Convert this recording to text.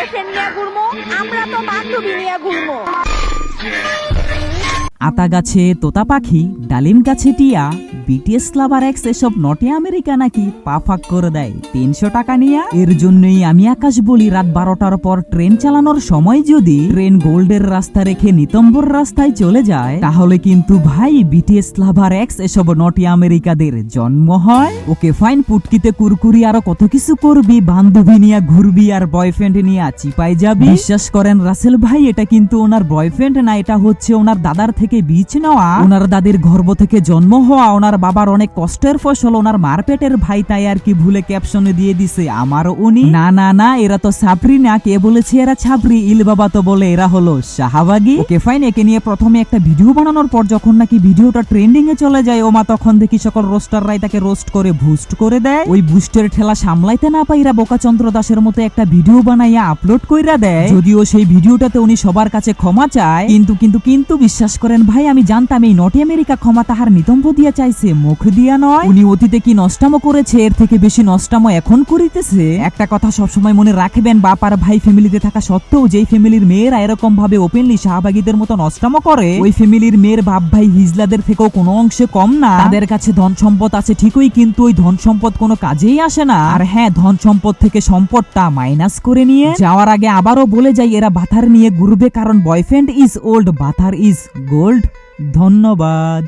Boyfriend নিয়ে ঘুরমো? আমরা তো বান্ধবী নিয়ে ঘুরমো। আতা গাছে, তোতা পাখি, ডালিম গাছে টিয়া বিটিএস লাভার এক্স এসব নটে আমেরিকা নাকি পা ফাঁক করে দেয়। তিনশো টাকা নিয়ে? এর জন্যই আমি আকাশ বলি, রাত বারোটার পর ট্রেন চালানোর সময় যদি ট্রেন গোল্ডের রাস্তা রেখে নিতম্বর রাস্তায় চলে যায়, তাহলে কিন্তু ভাই বিটিএস লাভার এক্স এসব নটি আমেরিকাদের জন্ম হয়। ওকে ফাইন পুটকিতে কুরকুরি আরও কত কিছু করবি, বান্ধবী নিয়ে ঘুরবি আর বয়ফ্রেন্ড নিয়ে চিপাই যাবি? বিশ্বাস করেন রাসেল ভাই, এটা কিন্তু ওনার বয়ফ্রেন্ড না, এটা হচ্ছে ওনার দাদার থেকে বীজ নেওয়া। ওনার দাদির গর্ভ থেকে জন্ম হওয়া ওনার বাবার অনেক কষ্টের ফসল ওনার মারপেটের ভাই তাই আর কি ভুলে ক্যাপশনে দিয়ে দিছে আমার উনি। না না না, এরা তো সাবরি না, কে বলেছে এরা ছাবরি ইল বাবা তো বলে এরা হলো শাহাবাগি। ওকে ফাইন একে নিয়ে প্রথমে একটা ভিডিও বানানোর পর যখন নাকি ভিডিওটা ট্রেন্ডিং এ চলে যায়, ওমা তখন দেখি সকল রোস্টাররাই তাকে রোস্ট করে বুস্ট করে দেয়। ওই বুস্টের ঠেলা সামলাইতে না পাইরা বোকাচন্দ্র দাসের মতো একটা ভিডিও বানাইয়া আপলোড কইরা দেয়। যদিও সেই ভিডিওটাতে উনি সবার কাছে ক্ষমা চায়, কিন্তু কিন্তু কিন্তু বিশ্বাস করেন ভাই, আমি জানতাম এই নটি আমেরিকা ক্ষমা তাহার নিতম্ব দিয়া চাইছে, মুখ দিয়া নয়। উনি অতীতে কি নষ্টামো করেছে? এর থেকে বেশি নষ্টামো এখন করিতেছে? একটা কথা সবসময় মনে রাখবেন, বাপ আর ভাই ফ্যামিলিতে থাকা সত্ত্বেও যেই ফ্যামিলির মেয়েরা এরকম ভাবে ওপেনলি শাহবাগীদের মতো নষ্টামো করে, ওই ফ্যামিলির মেয়ের বাপ ভাই হিজলাদের থেকেও কোনো অংশে কম না। তাদের কাছে ধন সম্পদ আছে ঠিকই, কিন্তু ওই ধন সম্পদ কোনো কাজেই আসে না। আর হ্যাঁ ধন সম্পদ থেকে সম্পদটা মাইনাস করে নিয়ে যাওয়ার আগে আবারও বলে যাই, এরা বাথার নিয়ে ঘুরবে, কারণ boyfriend is old, brother is gold ধন্যবাদ।